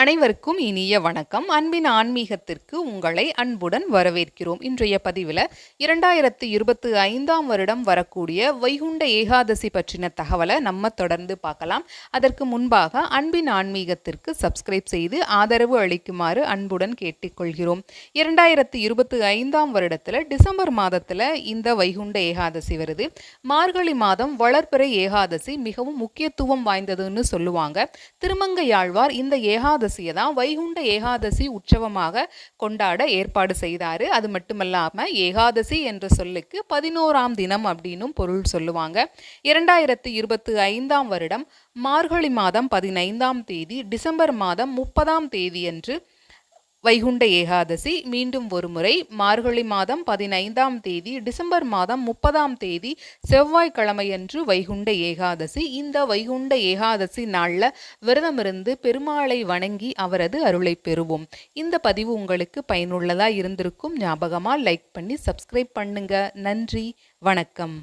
அனைவருக்கும் இனிய வணக்கம். அன்பின் ஆன்மீகத்திற்கு உங்களை அன்புடன் வரவேற்கிறோம். இன்றைய பதிவில் இரண்டாயிரத்து இருபத்தி ஐந்தாம் வருடம் வரக்கூடிய வைகுண்ட ஏகாதசி பற்றின தகவலை நம்ம தொடர்ந்து பார்க்கலாம். அதற்கு முன்பாக அன்பின் ஆன்மீகத்திற்கு சப்ஸ்கிரைப் செய்து ஆதரவு அளிக்குமாறு அன்புடன் கேட்டுக்கொள்கிறோம். இரண்டாயிரத்து இருபத்தி ஐந்தாம் வருடத்தில் டிசம்பர் மாதத்தில் இந்த வைகுண்ட ஏகாதசி வருது. மார்கழி மாதம் வளர்பிறை ஏகாதசி மிகவும் முக்கியத்துவம் வாய்ந்ததுன்னு சொல்லுவாங்க. திருமங்கையாழ்வார் இந்த ஏகாதசி ஏகாதசியை தான் வைகுண்ட ஏகாதசி உற்சவமாக கொண்டாட ஏற்பாடு செய்தார். அது மட்டுமல்லாமல் ஏகாதசி என்ற சொல்லுக்கு பதினோராம் தினம் அப்படின்னும் பொருள் சொல்லுவாங்க. இரண்டாயிரத்தி இருபத்தி ஐந்தாம் வருடம் மார்கழி மாதம் பதினைந்தாம் தேதி டிசம்பர் மாதம் முப்பதாம் தேதியன்று வைகுண்ட ஏகாதசி மீண்டும் ஒருமுறை மார்கழி மாதம் பதினைந்தாம் தேதி டிசம்பர் மாதம் முப்பதாம் தேதி செவ்வாய்க்கிழமையன்று வைகுண்ட ஏகாதசி. இந்த வைகுண்ட ஏகாதசி நாளில் விரதமிருந்து பெருமாளை வணங்கி அவரது அருளை பெறுவோம். இந்த பதிவு உங்களுக்கு பயனுள்ளதாக இருந்திருக்கும் ஞாபகமாக லைக் பண்ணி சப்ஸ்கிரைப் பண்ணுங்க. நன்றி வணக்கம்.